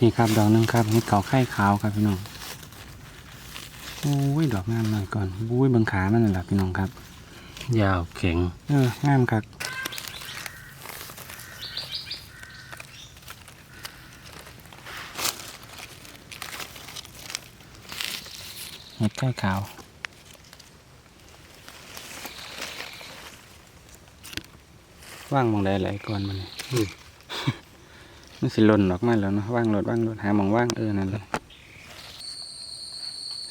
นี่ครับดอกหนึงครับเห็ดเขาไข่ขาวครับพี่น้องโอ้ยดอกงามหน่อยก่อนบุ้ยเบังขามันนั่นแหละพี่น้องครับ ยาวแข็งเอองามครับเห็ดไข่ขาวว่างหมองใดไหลก่อนมันนี่อื มมันสิหล่นออกมาแล้วเนาะว่างรถว่างรถหาหมองว่างเออนั่นแหละ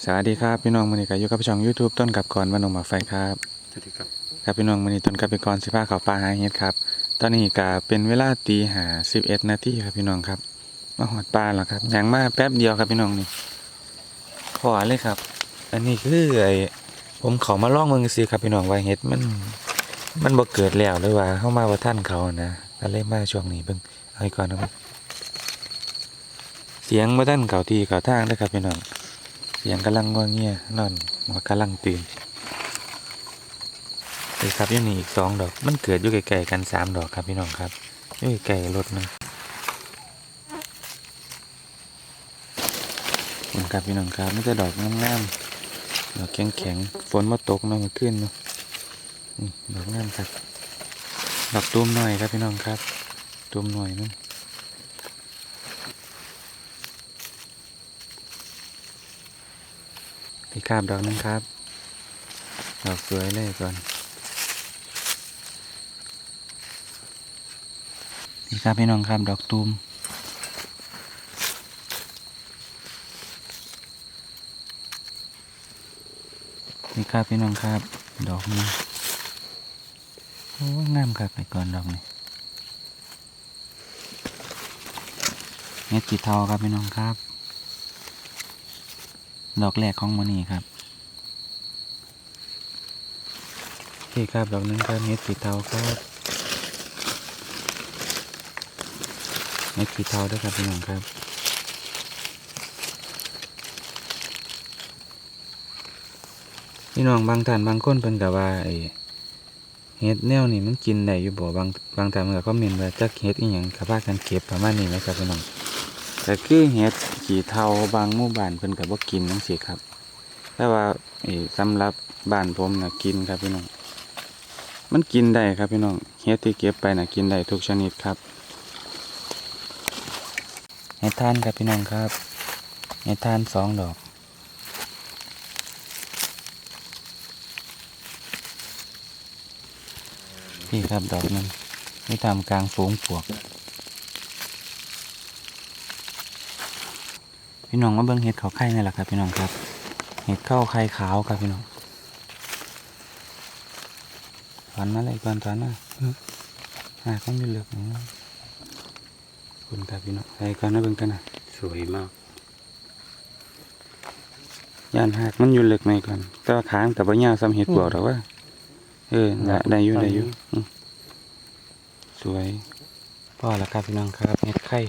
สวัสดีครับพี่น้องมือนี้ก็อยู่กับช่อง YouTube ต้นกับก่อนวันนงหมากไฟครับสวัสดีครับครับพี่น้องมือนี้ต้นกับไปก่อนสิพาเขาปลาหาเห็ดครับ ตอนนี้ก็เป็นเวลาตีหาสิบเอ็ดนาทีครับพี่น้องครับมาหอดปลาแล้วครับอย่างมาแป๊บเดียวครับพี่น้องนี่พอเลยครับ อันนี้คือไอ้ผมเขามาล่องเมืองซีครับพี่น้องว่าเห็ดมัน มันบ่เกิดแล้วเลยว่าเข้ามาว่าท่านเขานะก็เลยมาช่วงนี้เบิ่งเอา ให้ก่อนนะครับ เสียงบ่ท่านเขาที่เขาทางเด้อครับพี่น้อง เสียงกำลังงอเงียนอนหัวกำลังตื่นนี่ครับยู่นี่อีกสองดอก มันเกิดอยู่ไกลๆกันสามดอกครับพี่น้องครับอยู่ไกลๆรถมันนี่ครับพี่น้องครับนี่จะดอกงามๆดอกแข็งๆฝนมาตกนาะเมาขึ้นเนาะดอกงามครับดอกตูมหน่อยครับพี่น้องครับ ตูมหน่อยนั่นพี่คาบดอกนึงครับ ดอกสวยเลยก่อนพี่ครับพี่น้องครับดอกตูมพี่ครับพี่น้องครับ ดอกนี้โอ้ยงามครับไปก่อนดอกนี่ เม็ดกีเทาครับพี่น้องครับ ดอกแรกของมันนี่ครับโอเครับดอกนึงครับเม็ดกีเทาครับเม็ดกีเทาด้วยครับพี่น้องครับพี่น้องบางท่านบางคนเพิ่นกับว่าไอเฮ็ดแนวนี่มันกินได้อยู่บ่บางบางท่านมันก็คอมเมนต์ว่าจักเฮ็ดอีหยังก็พากันเก็บประมาณนี้นะครับพี่น้อง แต่คือเฮ็ดขี้เทาบางหมู่บ้านเพิ่นก็บ่กินจังซี่ครับ แต่ว่าไอ้สำหรับบ้านผมน่ะกินครับพี่น้อง มันกินได้ครับพี่น้องเฮ็ดที่เก็บไปน่ะกินได้ทุกชนิดครับเฮ็ดทานครับพี่น้องครับเฮ็ดทานสองดอกพี่ครับดอกนึงนี่ทำกลางฝูงปวก พี่น้องมาเบิ่งเห็ดเขาไข่นี่แหละครับ พี่น้องครับ เห็ดเข้าไข่ขาวครับพี่น้องถอนมาเลยก่อนถอนมาหาข้างอยู่เหลือกนะคุณครับพี่น้องใส่ก่อนนะเบิ่งกันนะสวยมากย่านหักมันอยู่เหลือกไหนก่อนแต่ว่าขางแต่บ่ยาวซ้ำเห็ดปวกหรอกว่า เออได้ได้อยู่ได้อยู่อืมสวยพ่อแล้วครับพี่น้องครับเห็ดไข่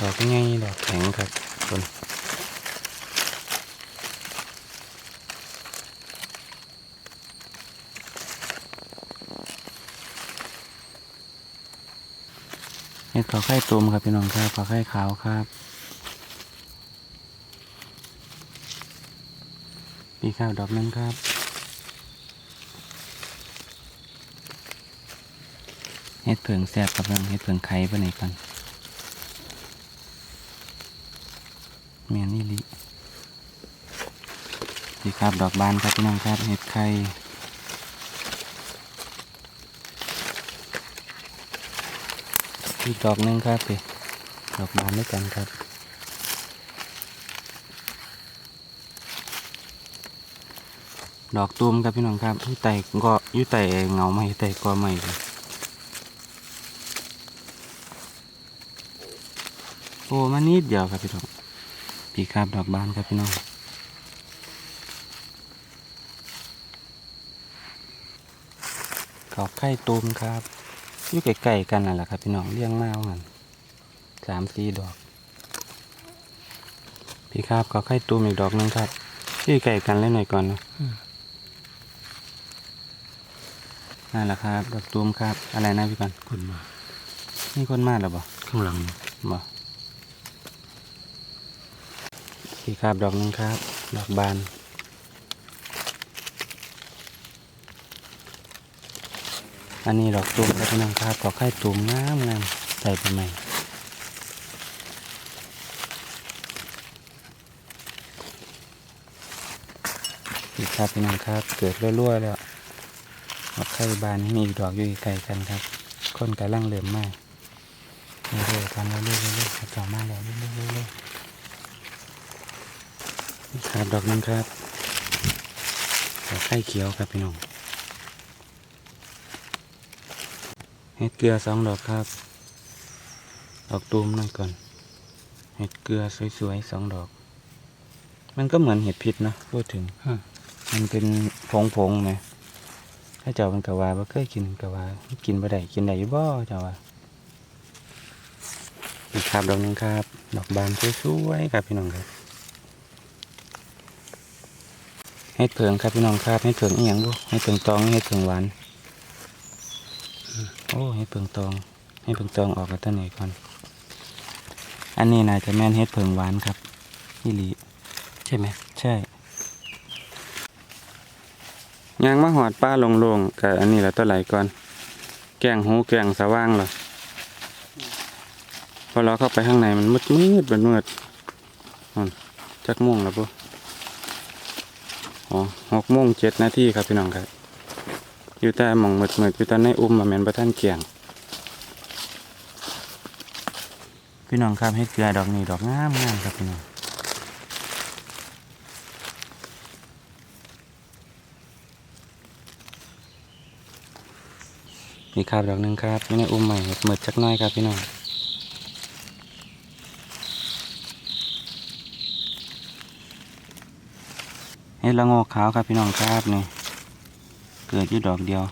ดอกง่ายดอกแข็งครับคนเห็ดขาไข่ตุ่มครับพี่น้องครับขาไข่ขาวครับปีข้าวดอกหนึงครับเฮ็ดเผิงแซ่บครับน้องเฮ็ดเผิงไข่ไปไหนกัน เมียนี่ลิดีครับดอกบานครับพี่น้องครับเฮ็ดไข่อีกดอกหนึงครับพี่ดอกบานด้วยกันครับดอกตูมครับพี่น้องครับยู่ไต่ก็ยู่ไต่เงาไม้ไต่กอไม้ครับโอ้มานิดเดียวครับพี่น้อง ปีคาบดอกบานครับพี่น้องขอบไข่ตูมครับอยู่ใกล้ๆกันนั่นแหละครับพี่น้องเลี้ยงมาหันสามสี่ดอก พี่ครับขอไข่ตูมอีกดอกหนึงครับอยู่ใกล้กันเล่นหน่อยก่อนเนาะนั่นแหละครับ ดอกตูมครับ อะไรนะพี่ก่อนคนมานี่คนมากหรอบ่ข้างหลังบ่ พี่ครับดอกนึงครับ ดอกบาน อันนี้ดอกตูมครับพี่น้องครับดอกไข่ตูมงามงามใส่ไปใหม่พี่ครับพี่น้องครับ เกิดรั่วๆแล้วดอกไข่บานมีอีกดอกอยู่ไกลกันครับคนกำลังเหลื่อมมากเรื่อยๆกันเรื่อยๆเรื่อยๆต่อมาแล้วเรื่อยๆเรื่อยๆ ครับดอกหนึงครับดอกไข่เขียวครับพี่น้องเห็ดเกลือสองดอกครับ ดอกตูมหน่อยก่อน เห็ดเกลือสวยๆสองดอก มันก็เหมือนเห็ดพิษเนอะพูดถึงมันเป็นผงผงๆไหมถ้าเจ้ามันกะว่าบ่เคยกินกะว่ากินบ่ได้กินได้อยู่บ่เจ้าว่านี่ครับดอกหนึงครับ ดอกบานสวยๆครับพี่น้องครับ เฮ็ดเผิงครับพี่น้องครับเฮ็ดเผิงอีหยังบ่เฮ็ดเผิงตองเฮ็ดเผิงหวานอืมโอ้เฮ็ดเผิงตองเฮ็ดเผิงตองออกกันตั้งไหนก่อน อันนี้น่าจะแม่นเฮ็ดเผิงหวานครับนี่ลีใช่ไหมใช่ยางมาหอดป้าลงลงๆกับอันนี้แหละตัวไหลก่อน แกงหูแกงสว่างเหรอพอเราเข้าไปข้างในมันมืดมืดเป็นมืดจักโม่วงแล้วปุ๊ อ๋อหกโมงเจ็ดนาทีครับพี่น้องครับอยู่แต่หมองหมืดหมืดอยู่แต่ในอุ้มมาแมนประท่านเกียง พี่น้องครับให้เกลือดอกนี้ดอกงามงามครับพี่น้องมีครับดอกหนึ่งครับไม่ได้อุ้มใหม่เห็ดหมืดจักน้อยครับพี่น้องเห็ดละโงกขาวครับพี่น้องครับนี่เกิดอยู่ดอกเดียว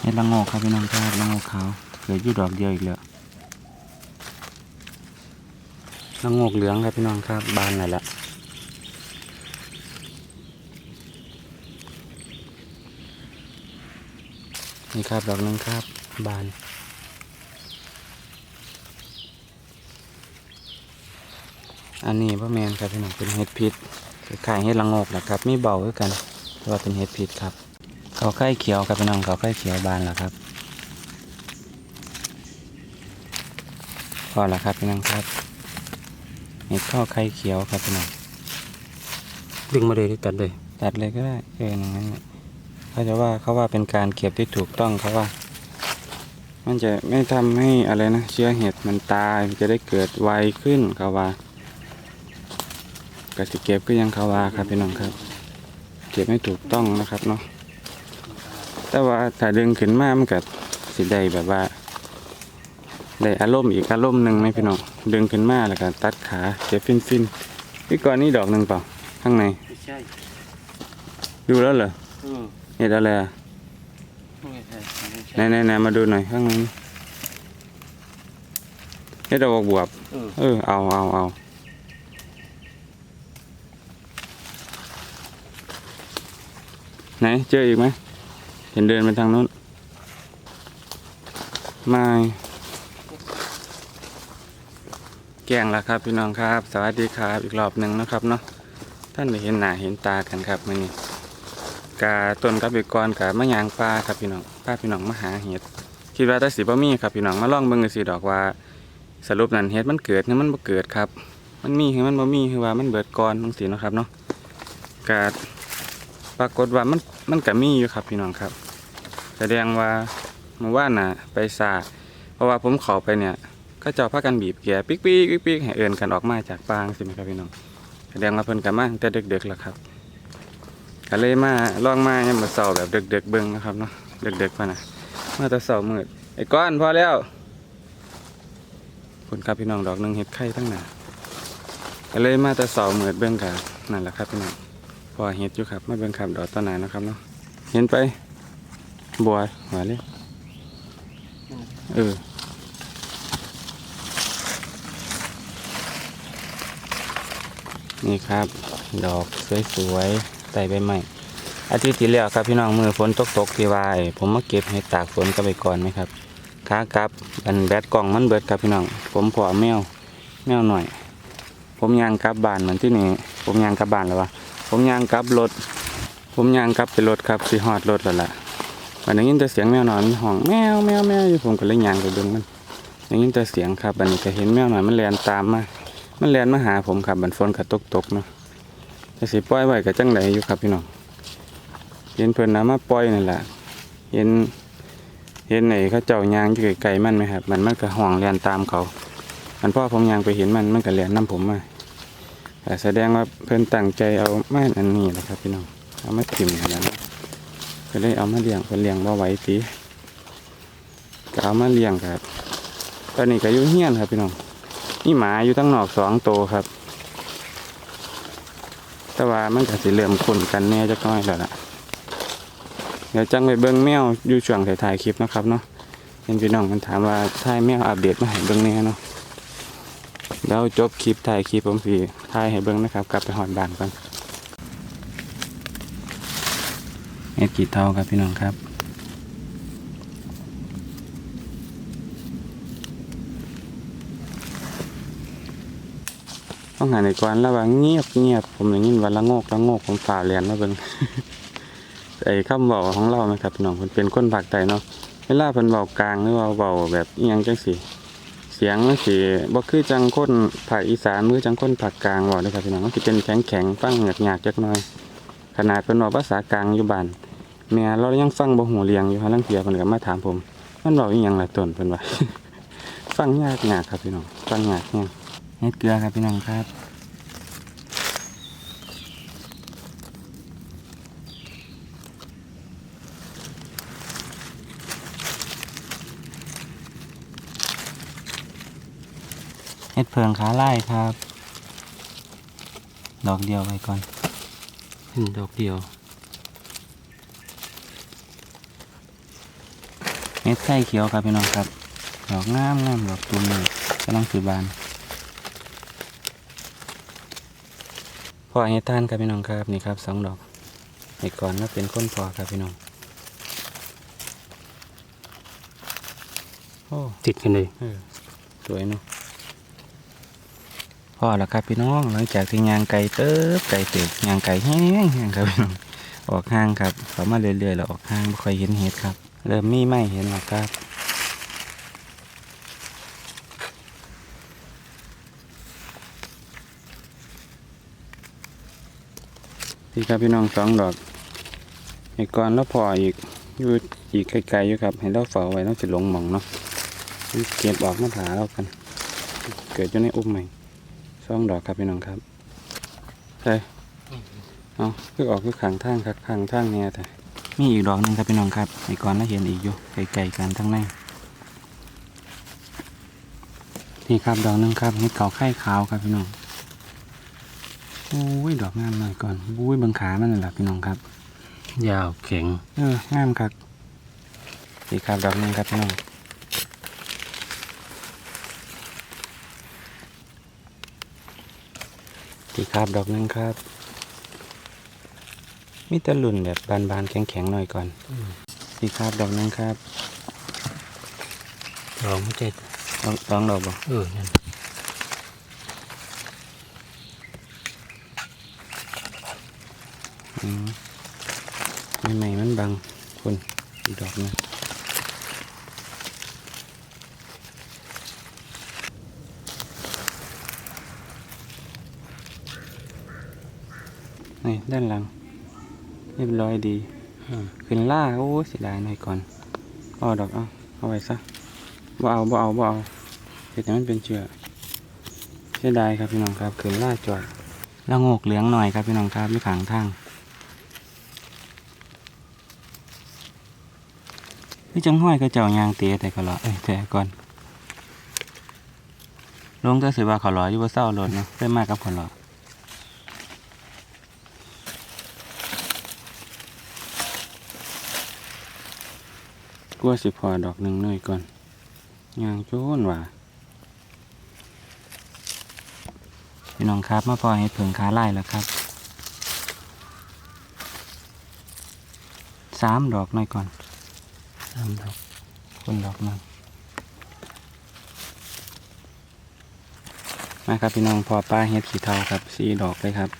เห็ดละโงกครับพี่น้องครับละโงกขาวเกิดอยู่ดอกเดียวอีกแล้วละโงกเหลืองครับพี่น้องครับบานไหนละนี่ครับดอกนึงครับบาน อันนี้พ่อแมนครับพี่น้องเป็นเห็ดพิษขายเห็ดละโงกนะครับมีเบาด้วยกันแต่ว่าเป็นเห็ดพิษครับ เขาไข่เขียวครับพี่น้องเขาไข่เขียวบานแล้วครับพอแล้วครับพี่น้องครับเห็ดข้าวไข่เขียวครับพี่น้องดึงมาเลยตัดเลยตัดเลยก็ได้เอออย่างนั้นน่ะเขาจะว่าเขาว่าเป็นการเก็บที่ถูกต้องเขาว่า มันจะไม่ทำให้อะไรนะ เชื้อเห็ดมันตายมันจะได้เกิดไวขึ้นเขาว่า กสิเก็บก็ยังเขาว่าครับพี่น้องครับ เก็บให้ถูกต้องนะครับเนาะแต่ว่าถ้าดึงขึ้นมามันก็สิได้แบบว่าได้อารมณ์อีกอารมณ์หนึ่งไหมพี่น้องดึงขึ้นมาแล้วก็ตัดขาเก็บฟินฟินๆพี่ก่อนนี่ดอกหนึ่งเปล่าข้างในไม่ใช่ดูแล้วเหรออืมเห็ดอะไรอะไม่ใช่ไม่ใช่ไหนไหนไหนมาดูหน่อยข้างในนี่เห็ดดอกบวบเออเออเอาเอาเอา ไหนเจออีกไหมเห็นเดินไปทางนู้นไม่แกล้งแล้วครับพี่น้องครับ สวัสดีครับอีกรอบหนึ่งนะครับเนาะท่านได้เห็นหน้าเห็นตากันครับมื่อนี้กาต้นกับเบกรกับมะยางปลาครับพี่น้องป้าพี่น้องมาหาเห็ดคิดว่าแตาสีบ่มีครับพี่น้องมาลองเบิ่งสิดอกว่า สรุปนั้นเห็ดมันเกิดหรือมันบ่เกิดครับ มันมีหรือมันบ่มีคือว่ามันเบิดก่อนจังซี่นะครับเนาะกา ปรากฏว่ามันมันก็มีอยู่ครับพี่น้องครับ แสดงว่าเมื่อวานน่ะ ไปสาเพราะว่าผมข้าไปเนี่ยเขาเจ้าพากันบีบแกปิ๊กปิ๊กปิ๊กปิ๊กให้เอินกันออกมาจากปางใช่ไหมครับพี่น้องแสดงว่าเพิ่นก็มาแต่เดึกๆแล้วครับก็เลยมาลองมาเนี่ยมาเสาแบบเด็กๆเบิ่งนะครับเนาะเด็กๆมานะมาแต่เสามืดไอ้ก้อนพอแล้วผลครับพี่น้องดอกหนึ่งเห็ดไข่ตั้งหนาก็เลยมาแต่เสามืดเบิ่งกันนั่นแหละครับพี่น้อง พอเห็ดอยู่ครับมาเบิ่งครับดอกต้นไหนนะครับเนาะเห็นไปบัวหัวเลยเออนี่ครับ ดอกสวยๆใส่ใบไม้อาทิตย์ที่แล้วครับพี่น้องมือฝนตกตกๆที่วายผมมาเก็บเห็ดตากฝนก็ไปก่อนไหมครับขากับอันแบตกล่องมันเบิดครับพี่น้องผมพอแมวแมวหน่อย ผมยางกลับบ้านเหมือนที่นี่ผมยางกลับบ้านแล้ววะ ผมยางกลับรถ ผมยางกลับไปรถครับสิฮอดรถแล้วล่ะวันนี้ยินแต่เสียงแมวหนอนห้องแมวแมวแมวอยู่ผมก็เลยยางไปเบิ่งมันได้ยินแต่เสียงครับอันนี้ก็เห็นแมวหน่อยมันแลนตามมา มันแลนมาหาผมครับบันฝนก็ตกตกๆเนาะจะสิปล่อยไว้ก็จังไดอยู่ครับพี่น้องเห็นเพิ่นนำมาปล่อยนั่นแหละเห็นเห็นไหนเขาเจ้ายางอยู่ไกลๆมันไหมครับ มันมันก็ห่วงแลนตามเขา มันพ่อผมยางไปเห็นมันมันก็แลนนํผมมา แต่แสดงว่าเพิ่อนตั้งใจเอามาอันนี้แหละครับพี่น้องเอามาจิ้มอย่างนั้นก็เลยเอามาเลี้ยงเพิ่นเลี้ยงบ่ไหวติก็เอามาเลี้ยงครับ ตอนนี้ก็อยู่เฮี้ยนครับพี่น้องนี่หมาอยู่ทั้งนอกสองตัวครับ แต่ว่ามันก็สิเริ่มคุ้นกันแน่จักหน้อยแล้วล่ะเดี๋ยวจังไปเบิ้งแมวอยู่ช่วงถ่ายคลิปนะครับเนาะเห็นพี่น้องกันถามว่าถ่ายแมวอัปเดตมาให้เบิ้งแน่เนาะ แล้วจบคลิปถ่ายคลิปผมสีถ่ายให้เบิ้งนะครับ กลับไปหอดบ้านก่อนเอ็ดกี่เท่าครับพี่น้องครับต้องหาในก่อนแล้วว่าเงียบเงียบผมได้ยินว่าละงกละงกผมฝ่าเรียนมาเบิ้งไอ้คำเบาของเราไหมครับพี่น้องเพิ่นเป็นคนภาคใต้เนาะเวลาเพิ่นเบากลางหรือว่าเบาแบบอียังจังสิ เสียงมันสิบ่คือจังคนภาคอีสานมือจังคนภาคกลางว่าเด้ครับพี่น้องมันสิเป็นแข็งแข็งๆฟังหยาบๆจักหน่อย ขนาดเป็นว่าภาษากลางอยู่บ้านแม่เรายังฟังบ่หูเรียงอยู่ฮะลังเทียเพิ่นก็มาถามผม มันเว้าอีหยังล่ะต้นเพิ่นว่าฟังยากยากครับพี่น้องฟังยากแฮงเฮ็ดเกลือครับพี่น้องครับ เฮ็ดเพิงขาไล่ครับ ดอกเดียวไปก่อนเป็นดอกเดียวเฮ็ดไส้เขียวครับพี่น้องครับ ดอกงามงามดอกตูมนี่กำลังสืบานพอเฮ็ดทานครับพี่น้องครับนี่ครับสองดอกเฮ็ดก่อนแล้วเป็นก้นพอครับพี่น้องโอ้ติดกันเลยเออสวยเนาะ พอแล้วครับพี่น้องหลังจากที่ยางไก่เติบไก่เติบยางไก่แห้งแห้งครับพี่น้องออกห้างครับเขามาเรื่อยๆแล้วออกห้างไม่ค่อยเห็นเห็ดครับ เริ่มมีไม่เห็นแล้วครับพี่ครับพี่น้องสองดอกอีกก่อนแล้วพออีกอยู่อีกไกลๆอยู่ครับให้เราเฝ้าไว้เราจะหลงหมองเนาะเก็บออกมาถาแล้วกัน เกิดอยู่ในอุ้มใหม่ สองดอกครับพี่น้องครับใช่เอาคือออกคือขังทางครับขังทางเนี่ยแต่มีอีกดอกหนึงครับพี่น้องครับอีกก่อนแล้วเห็นอีกอยู่ไกลๆกันทั้งในนี่ครับดอกหนึงครับนี่เขาไข่ขาวครับพี่น้องโอ้ยดอกงามหน่อยก่อนบุ้ยเบังขามันนั่นแหละพี่น้องครับ ยาวแข็งเอองามครับนี่ครับดอกหนึงครับพี่น้อง สีคราบดอกหนึงครับ มีแตะลุ่นแบบบานๆแข็งๆหน่อยก่อนสีคราบดอกหนึงครับดอกไม่ใช่ลองลองดอกบ่เออนั่นอืมไม่ไม่มันบังคุณอีกดอกหนึง นี่ด้านหลัง เรียบร้อยดีอืมขึ้นล่าโอ้ยเสียดายหน่อยก่อนเอาดอกเอาเอาไว้ซะบ่เอาบ่เอาบ่เอาเห็ดให้มันเป็นเชื้อเสียดายครับพี่น้องครับขึ้นล่าจอดแล้วงกเหลืองหน่อยครับพี่น้องครับไม่ขางทางพี่จังห้อยก็เจ้ายางเตะแต่ก็รอเอ้ยแต่ก่อนลงก็สิว่าเขารออยู่ว่าเศร้ารถเนาะได้มากกับเขารอ กลัวสิพอดอกหนึ่งหน่อยก่อนยางโจนว่ะพี่น้องครับมาพอให้เพิงขาไล่แล้วครับสามดอกหน่อยก่อนสามดอกคนดอกหนึ่งมาครับพี่น้องพอป้าเฮ็ดขีเทาครับสี่ดอกเลยครับ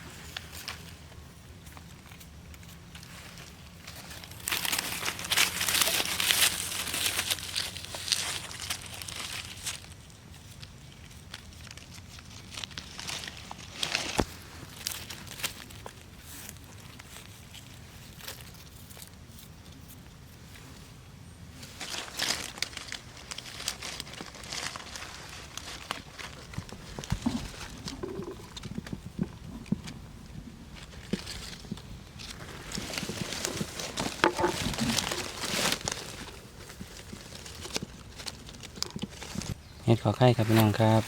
อไข่ครับพี่น้องครับ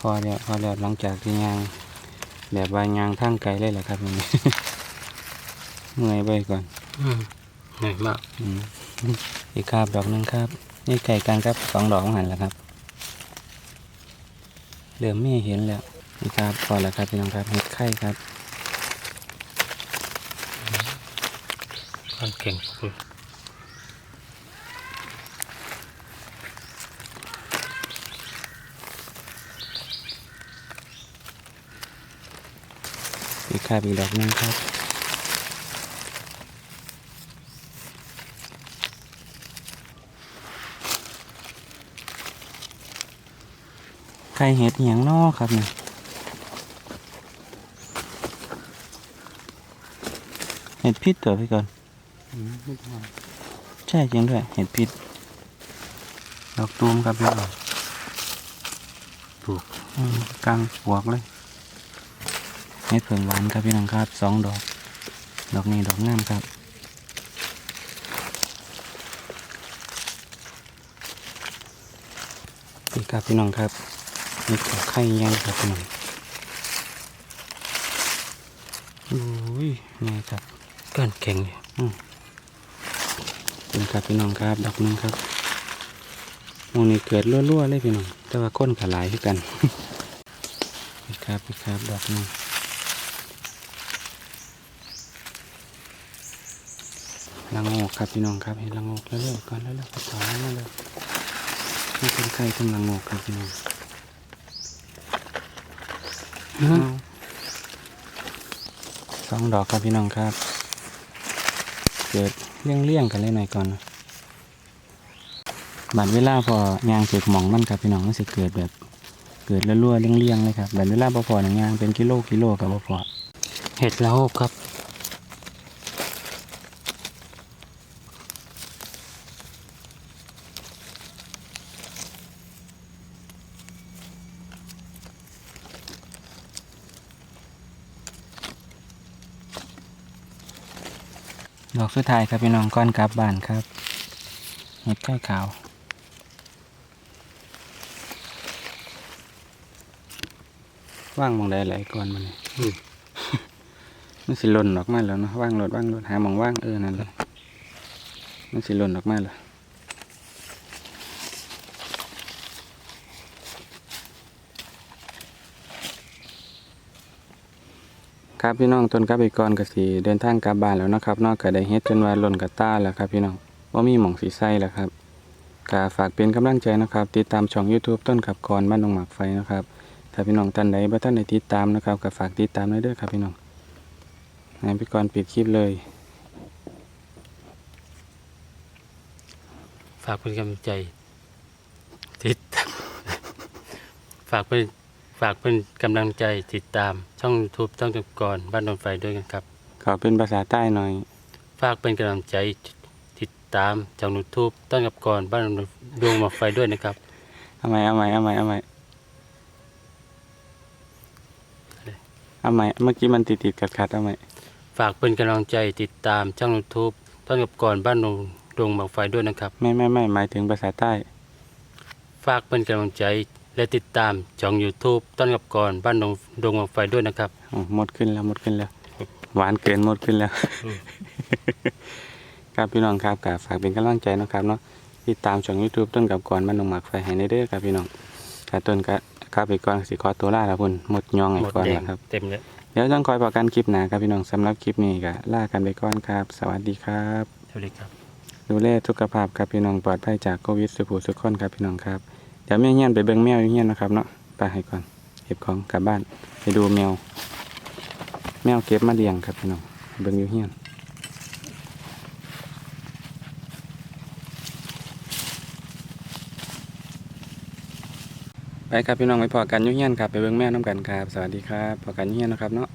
พอแล้วพอแล้วหลังจากที่ยาง แบบว่ายางทางไกลเลยแหละครับนี่เมื่อยไปก่อนอืมเหนื่อยมากอืมอีกครับดอกหนึงครับ นี่ไก่กันครับสองดอกของหันแล้วครับเริ่มไม่เห็นแล้วนี่ครับพอแล้วครับพี่น้องครับเห็ดไข่ครับก้อนแข็งอืมอีก ครับอีกดอกนึงครับ ไข่เห็ดหย่างนอกครับเนี่ยเห็ดพิษตัวพี่ก่อนใช่จริงด้วย เห็ดพิษดอกตูมครับพี่น้องถูกกลางปวกเลย เห็ดเผืองหวานครับพี่น้องครับสองดอก ดอกนี้ดอกงามครับนี่ครับพี่น้องครับนี่ขอไข่ยังครับพี่น้องอุ้ยนี่ครับก้อนแข็งเนี่ยเป็นครับพี่น้องครับ ดอกหนึงครับหมูนี่เกิดรั่วๆเลยพี่น้อง แต่ว่าก้นขาหลายคือกันนี่ครับนี่ครับ ดอกหนึง ลังโงกครับพี่น้องครับเห็นลังโงกเรื่อยๆก่อนแล้วๆต่อมาเลยนี่เป็นไข่ทำลังโงกครับพี่น้องเอาสองดอกครับพี่น้องครับ เกิดเลี่ยงเลี่ยงๆกันเลยหน่อยก่อนบัดเวลาพอยางเจ็บหมองมันครับพี่น้องมันสิเกิดแบบเกิดแล้วรั่วเลี่ยงเลี่ยงๆเลยครับบัดเวลาพอพอหนังยางเป็นกิโลกิโลกับพอพอเห็ดละโงกครับ ดอกสุดท้ายครับพี่น้องก้อนกลับบ้านครับเห็ดไข่ขาวว่างหมองใดหลายก่อนมันนี่อืมมันสิหล่นออกมาแล้วเนาะว่างรถว่างรถหาหมองว่างเออนั่นแหละมันสิหล่นออกมาแล้ว ครับพี่น้องต้นกับอีกก่อนก็สิเดินทางกลับบ้านแล้วนะครับนอกก็ได้เฮ็ดจนว่าหล่นกระต้าแล้วครับพี่น้องว่ามีหม่องสีไส้แล้วครับก็ฝากเป็นกำลังใจนะครับ ติดตามช่อง YouTube ต้นขับกรบ้านดงหมากไฟนะครับถ้าพี่น้องท่านใดบ่ท่านได้ติดตามนะครับก็ฝากติดตามด้วยเด้อครับพี่น้องให้พี่กรปิดคลิปเลย ฝากเป็นกำลังใจติดฝากเป็น ฝากเป็นกำลังใจติดตาม ช่องทูบช่องจุกรบ้านดอนไฟด้วยกันครับ ขอเป็นภาษาใต้หน่อย ฝากเป็นกำลังใจติดตามช่องยูทูบต้นกับกรบ้านดวงหมอกไฟด้วยนะครับเอาใหม่เอาใหม่เอาใหม่เอาใหม่เอาใหม่เมื่อกี้มันติดติดขัดขัดๆเอาใหม่ฝากเป็นกำลังใจติดตามช่องยูทูบต้นกับกรบ้านดวงหมอกไฟด้วยนะครับ ไม่ไม่ไม่หมายถึงภาษาใต้ ฝากเป็นกำลังใจ และติดตามช่อง YouTube ต้นกับกรบ้านดงดงหมอกไฟด้วยนะครับ อ๋อหมดขึ้นแล้วหมดขึ้นแล้ว หวานเกินหมดขึ้นแล้ว ครับพี่น้องครับกับฝากเป็นกำลังใจเนาะครับเนาะติดตามช่อง YouTube ต้นกับก่อนบ้านหนองหมากไฟให้ในเด้อครับพี่น้องกับต้นก็ครับไปก่อนสิขอตัวลาแล้วพุ่นหมดยองไห้หมดก่อนแดแล้งวครับ เต็มเลยเดี๋ยวต้องคอยประกันคลิปหนาครับพี่น้องสำหรับคลิปนี้ก็ลากันไปก่อนครับ สวัสดีครับ สวัสดีครับ ดูแลสุขภาพครับพี่น้องปลอดภัยจากโควิดสุขสุขคนครับพี่น้องครับ เดี๋ยวแม่เฮียนไปเบิ่งแมวอยู่เฮียนนะครับเนาะไปให้ก่อนเก็บของกลับบ้านไปดูแมว แมวเก็บมาเลี้ยงครับพี่น้องเบิ่งอยู่เฮียนไปครับพี่น้องไปพอกันอยุ่เฮียนครับไปเบิ่งแม่น้ำกันครับสวัสดีครับพอกันอยุ่เฮียนนะครับเนาะ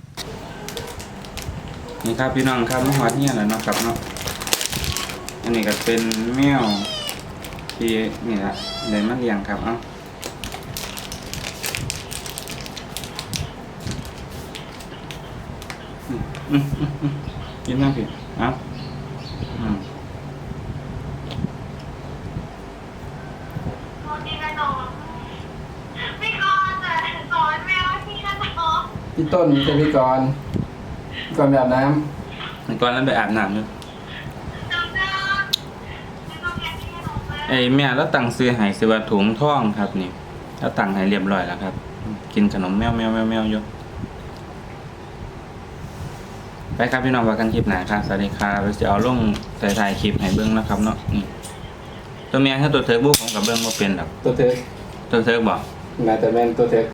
นี่ครับพี่น้องครับมาหอดเฮียนแล้วเนาะครับเนาะอันนี้ก็เป็นแมว ที่นี่ละเลยมาเลี้ยงครับเอ้าอืมอืมอืมกินน้ำผิดเอาอืมโมดีขนมพี่กรณ์แต่สอนแมวที่ขนมพี่ต้นมีแต่พี่กรณ์พี่กรณ์ไปอาบน้มันก่อนแล้วไปอาบน้ำอยู่ ไอ้แม่แล้วตังซื้อให้ซื้อว่าถุงท่องครับนี่แล้วตังให้เรียบร้อยแล้วครับ กินขนมแมวแมวแมวแมวอยู่ไปครับพี่น้องว่ากันคลิปไหนครับสวัสดีครับเราจะเอาลงใส่ถ่ายคลิปให้เบิ้งนะครับเนาะนี่ตัวเมียถ้าตัวเทิร์กบุกผมกับเบิ้งว่าเป็นหรอกำตัวเธอตัวเทิร์กบอกน่าจะแม่นตัวเธอ